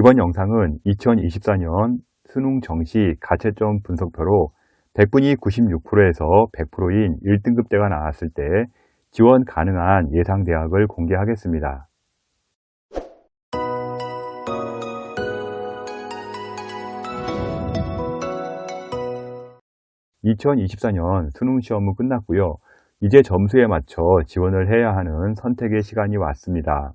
이번 영상은 2024년 수능 정시 가채점 분석표로 100분이 96%에서 100%인 1등급대가 나왔을 때 지원 가능한 예상 대학을 공개하겠습니다. 2024년 수능 시험은 끝났고요. 이제 점수에 맞춰 지원을 해야 하는 선택의 시간이 왔습니다.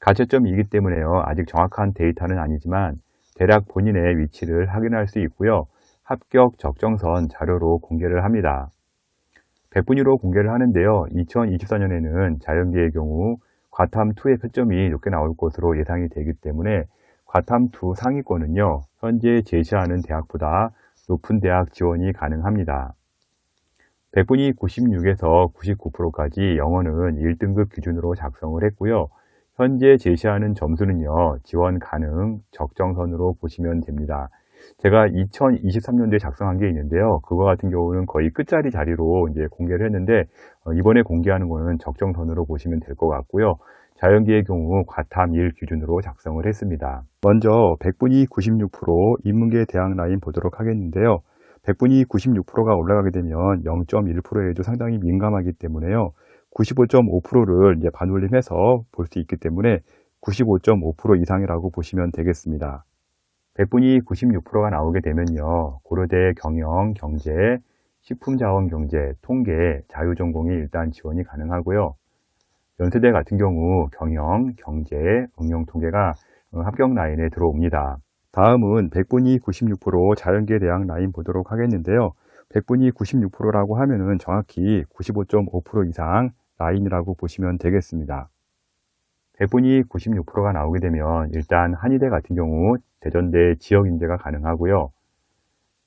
가채점이기 때문에요. 아직 정확한 데이터는 아니지만 대략 본인의 위치를 확인할 수 있고요. 합격 적정선 자료로 공개를 합니다. 100분위로 공개를 하는데요. 2024년에는 자연계의 경우 과탐2의 표점이 높게 나올 것으로 예상이 되기 때문에 과탐2 상위권은요. 현재 제시하는 대학보다 높은 대학 지원이 가능합니다. 100분위 96에서 99%까지 영어는 1등급 기준으로 작성을 했고요. 현재 제시하는 점수는요, 지원 가능 적정선으로 보시면 됩니다. 제가 2023년도에 작성한 게 있는데요. 그거 같은 경우는 거의 끝자리 자리로 이제 공개를 했는데, 어, 이번에 공개하는 거는 적정선으로 보시면 될 것 같고요. 자연계의 경우 과탐 1 기준으로 작성을 했습니다. 먼저 100분위 96% 인문계 대학 라인 보도록 하겠는데요. 100분위 96%가 올라가게 되면 0.1%에도 상당히 민감하기 때문에요. 95.5%를 이제 반올림해서 볼 수 있기 때문에 95.5% 이상이라고 보시면 되겠습니다. 100분위 96%가 나오게 되면요. 고려대 경영, 경제, 식품자원경제, 통계, 자유전공이 일단 지원이 가능하고요. 연세대 같은 경우 경영, 경제, 응용통계가 합격 라인에 들어옵니다. 다음은 100분위 96% 자연계 대학 라인 보도록 하겠는데요. 100분위 96%라고 하면은 정확히 95.5% 이상 라인이라고 보시면 되겠습니다. 100분위 96%가 나오게 되면 일단 한의대 같은 경우 대전대 지역 인재가 가능하고요.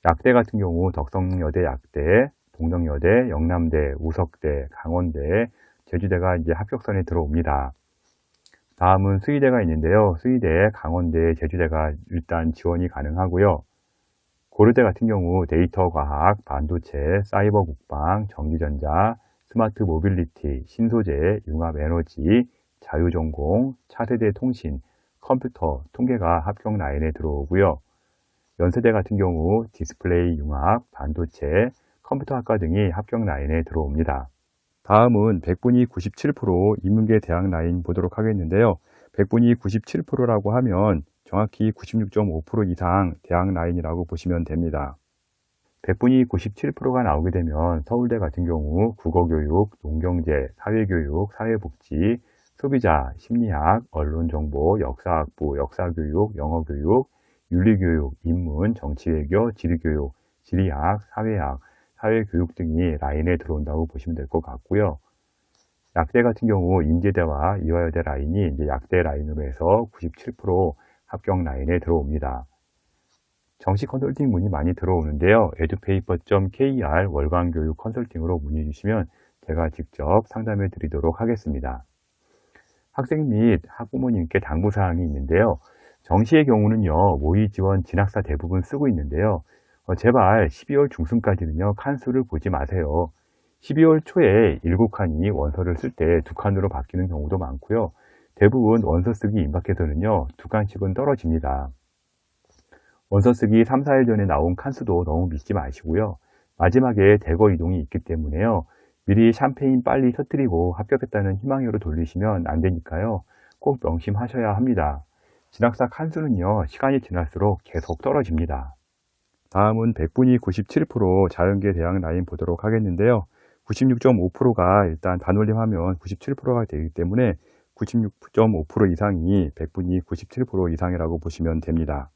약대 같은 경우 덕성여대 약대, 동덕여대, 영남대, 우석대, 강원대, 제주대가 이제 합격선에 들어옵니다. 다음은 수의대가 있는데요. 수의대, 강원대, 제주대가 일단 지원이 가능하고요. 고려대 같은 경우 데이터과학, 반도체, 사이버 국방, 전기전자, 스마트 모빌리티, 신소재, 융합 에너지, 자유전공, 차세대 통신, 컴퓨터, 통계가 합격 라인에 들어오고요. 연세대 같은 경우 디스플레이 융합, 반도체, 컴퓨터학과 등이 합격 라인에 들어옵니다. 다음은 100분위 97% 인문계 대학 라인 보도록 하겠는데요. 100분위 97%라고 하면 정확히 96.5% 이상 대학 라인이라고 보시면 됩니다. 100분위 97%가 나오게 되면 서울대 같은 경우 국어교육, 농경제, 사회교육, 사회복지, 소비자, 심리학, 언론정보, 역사학부, 역사교육, 영어교육, 윤리교육, 인문, 정치외교, 지리교육, 지리학, 사회학, 사회교육 등이 라인에 들어온다고 보시면 될 것 같고요. 약대 같은 경우 인제대와 이화여대 라인이 이제 약대 라인으로 해서 97% 합격 라인에 들어옵니다. 정시 컨설팅 문의 많이 들어오는데요. edupaper.kr 월간 교육 컨설팅으로 문의 주시면 제가 직접 상담해 드리도록 하겠습니다. 학생 및 학부모님께 당부사항이 있는데요. 정시의 경우는요, 모의 지원 진학사 대부분 쓰고 있는데요. 어, 제발 12월 중순까지는요, 칸수를 보지 마세요. 12월 초에 7칸이 원서를 쓸때두 칸으로 바뀌는 경우도 많고요. 대부분 원서 쓰기 임박해서는요, 두 칸씩은 떨어집니다. 원서 쓰기 3, 4일 전에 나온 칸수도 너무 믿지 마시고요. 마지막에 대거 이동이 있기 때문에요. 미리 샴페인 빨리 터뜨리고 합격했다는 희망으로 돌리시면 안 되니까요. 꼭 명심하셔야 합니다. 진학사 칸수는요. 시간이 지날수록 계속 떨어집니다. 다음은 100분위 97% 자연계 대학 라인 보도록 하겠는데요. 96.5%가 일단 단올림하면 97%가 되기 때문에 96.5% 이상이 100분위 97% 이상이라고 보시면 됩니다.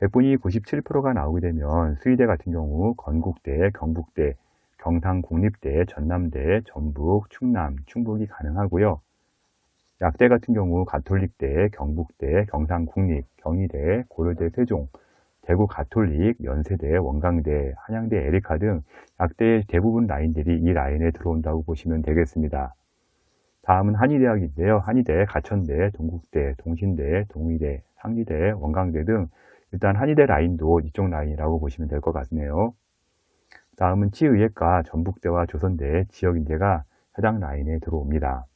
100분위 97%가 나오게 되면 수의대 같은 경우 건국대, 경북대, 경상국립대, 전남대, 전북, 충남, 충북이 가능하고요. 약대 같은 경우 가톨릭대, 경북대, 경상국립, 경희대, 고려대, 세종, 대구 가톨릭, 연세대, 원광대, 한양대, 에리카 등 약대의 대부분 라인들이 이 라인에 들어온다고 보시면 되겠습니다. 다음은 한의대학인데요. 한의대, 가천대, 동국대, 동신대, 동의대, 상리대, 원광대 등 일단 한의대 라인도 이쪽 라인이라고 보시면 될 것 같네요. 다음은 치의학과 전북대와 조선대 지역인재가 해당 라인에 들어옵니다.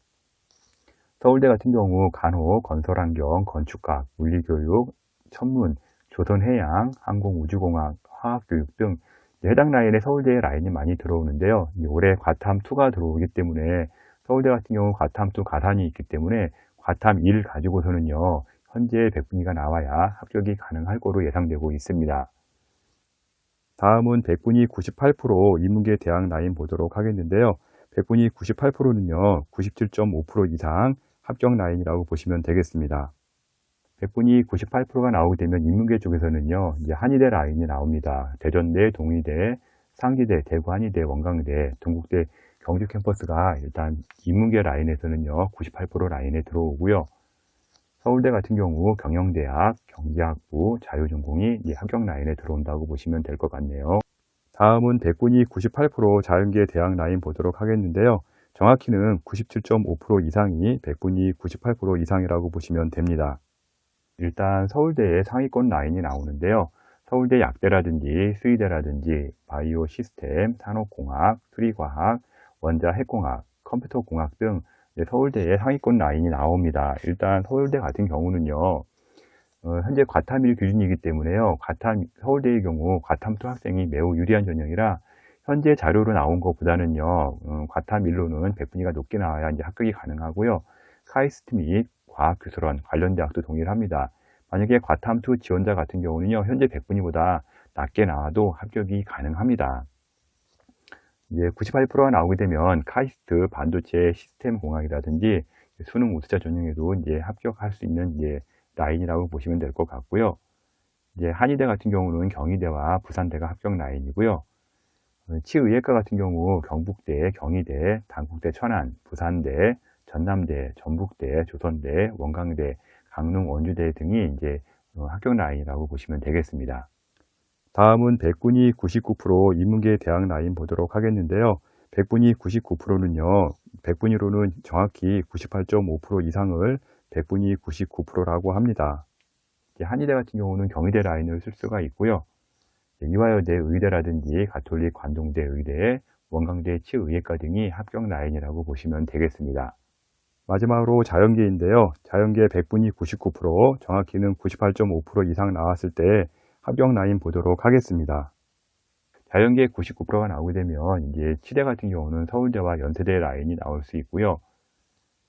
서울대 같은 경우 간호, 건설환경, 건축학, 물리교육, 천문, 조선해양, 항공우주공학, 화학교육 등 해당 라인에 서울대의 라인이 많이 들어오는데요. 올해 과탐2가 들어오기 때문에 서울대 같은 경우 과탐2 가산이 있기 때문에 과탐1 가지고서는요. 현재 백분위가 나와야 합격이 가능할 거로 예상되고 있습니다. 다음은 백분위 98% 인문계 대학 라인 보도록 하겠는데요. 백분위 98%는요. 97.5% 이상 합격 라인이라고 보시면 되겠습니다. 백분위 98%가 나오게 되면 인문계 쪽에서는요. 이제 한의대 라인이 나옵니다. 대전대, 동의대, 상기대, 대구 한의대, 원광대, 동국대 경주 캠퍼스가 일단 인문계 라인에서는요. 98% 라인에 들어오고요. 서울대 같은 경우 경영대학, 경제학부, 자유전공이 이 합격 라인에 들어온다고 보시면 될 것 같네요. 다음은 백분위 98% 자연계 대학 라인 보도록 하겠는데요. 정확히는 97.5% 이상이 백분위 98% 이상이라고 보시면 됩니다. 일단 서울대의 상위권 라인이 나오는데요. 서울대 약대라든지 수의대라든지 바이오 시스템, 산업공학, 수리과학, 원자 핵공학, 컴퓨터공학 등 서울대의 상위권 라인이 나옵니다. 일단 서울대 같은 경우는요. 어, 현재 과탐1 기준이기 때문에요. 과탐, 서울대의 경우 과탐2 학생이 매우 유리한 전형이라 현재 자료로 나온 것보다는요. 어, 과탐1로는 백분위가 높게 나와야 이제 합격이 가능하고요. 카이스트 및 과학교술원 관련 대학도 동일합니다. 만약에 과탐2 지원자 같은 경우는요. 현재 백분위보다 낮게 나와도 합격이 가능합니다. 이제 98%가 나오게 되면 카이스트 반도체 시스템 공학이라든지 수능 우수자 전형에도 이제 합격할 수 있는 이제 라인이라고 보시면 될 것 같고요. 이제 한의대 같은 경우는 경희대와 부산대가 합격 라인이고요. 치의학과 같은 경우 경북대, 경희대, 단국대, 천안, 부산대, 전남대, 전북대, 조선대, 원광대, 강릉, 원주대 등이 이제 합격 라인이라고 보시면 되겠습니다. 다음은 백군이 99% 인문계 대학 라인 보도록 하겠는데요. 백분위 99%는요. 백분위로는 정확히 98.5% 이상을 백분위 99%라고 합니다. 한의대 같은 경우는 경희대 라인을 쓸 수가 있고요. 이화여대 의대라든지 가톨릭 관동대 의대, 원광대 치의학과 등이 합격 라인이라고 보시면 되겠습니다. 마지막으로 자연계인데요. 자연계 백분위 99%, 정확히는 98.5% 이상 나왔을 때 합격 라인 보도록 하겠습니다. 자연계 99%가 나오게 되면 이제 치대 같은 경우는 서울대와 연세대 라인이 나올 수 있고요.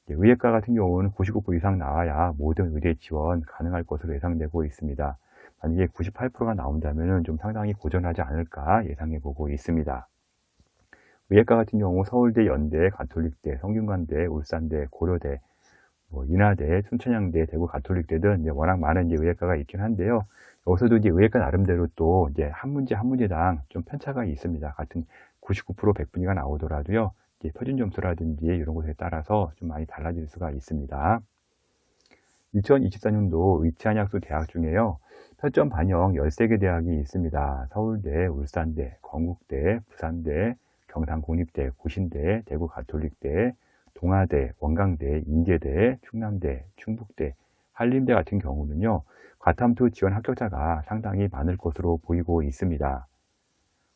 의예과 같은 경우는 99% 이상 나와야 모든 의대 지원 가능할 것으로 예상되고 있습니다. 만약에 98%가 나온다면 좀 상당히 고전하지 않을까 예상해 보고 있습니다. 의예과 같은 경우 서울대, 연대, 가톨릭대, 성균관대, 울산대, 고려대, 뭐 인하대, 순천향대, 대구 가톨릭대 등 워낙 많은 이제 의예과가 있긴 한데요. 여기서도 이제 의예과 나름대로 또 이제 한 문제 한 문제당 좀 편차가 있습니다. 같은 99% 100분위가 나오더라도요. 이제 표준 점수라든지 이런 것에 따라서 좀 많이 달라질 수가 있습니다. 2024년도 의치한약수 대학 중에요. 표점 반영 13개 대학이 있습니다. 서울대, 울산대, 건국대, 부산대, 경상국립대, 고신대, 대구 가톨릭대, 동아대, 원광대, 인제대, 충남대, 충북대, 한림대 같은 경우는요. 과탐2 지원 합격자가 상당히 많을 것으로 보이고 있습니다.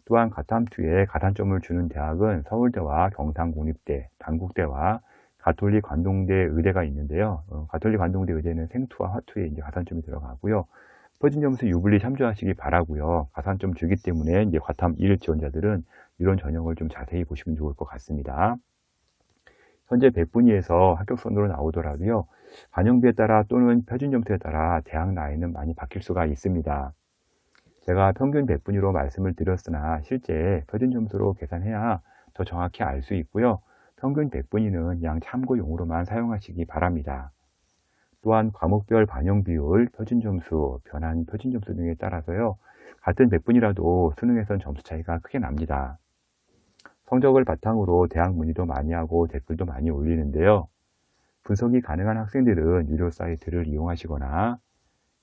또한 과탐2에 가산점을 주는 대학은 서울대와 경상국립대, 단국대와 가톨릭 관동대 의대가 있는데요. 어, 가톨릭 관동대 의대는 생투와 화투에 이제 가산점이 들어가고요. 퍼진 점수 유불리 참조하시기 바라고요. 가산점 주기 때문에 이제 과탐 1 지원자들은 이런 전형을 좀 자세히 보시면 좋을 것 같습니다. 현재 100분위에서 합격선으로 나오더라도요. 반영비에 따라 또는 표준 점수에 따라 대학 나이는 많이 바뀔 수가 있습니다. 제가 평균 100분위로 말씀을 드렸으나 실제 표준 점수로 계산해야 더 정확히 알 수 있고요. 평균 100분위는 양 참고용으로만 사용하시기 바랍니다. 또한 과목별 반영 비율, 표준 점수, 변환 표준 점수 등에 따라서요. 같은 100분이라도 수능에선 점수 차이가 크게 납니다. 성적을 바탕으로 대학 문의도 많이 하고 댓글도 많이 올리는데요. 분석이 가능한 학생들은 유료 사이트를 이용하시거나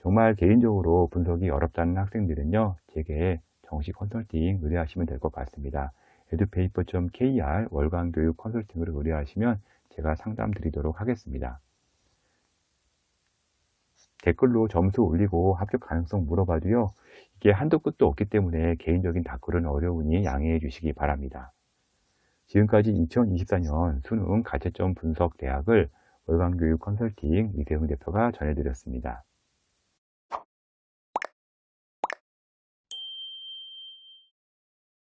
정말 개인적으로 분석이 어렵다는 학생들은요, 제게 정식 컨설팅 의뢰하시면 될 것 같습니다. edupaper.kr 월간 교육 컨설팅을 의뢰하시면 제가 상담 드리도록 하겠습니다. 댓글로 점수 올리고 합격 가능성 물어봐도요, 이게 한도 끝도 없기 때문에 개인적인 답글은 어려우니 양해해 주시기 바랍니다. 지금까지 2024년 수능 가채점 분석 대학을 월간교육 컨설팅 이세훈 대표가 전해드렸습니다.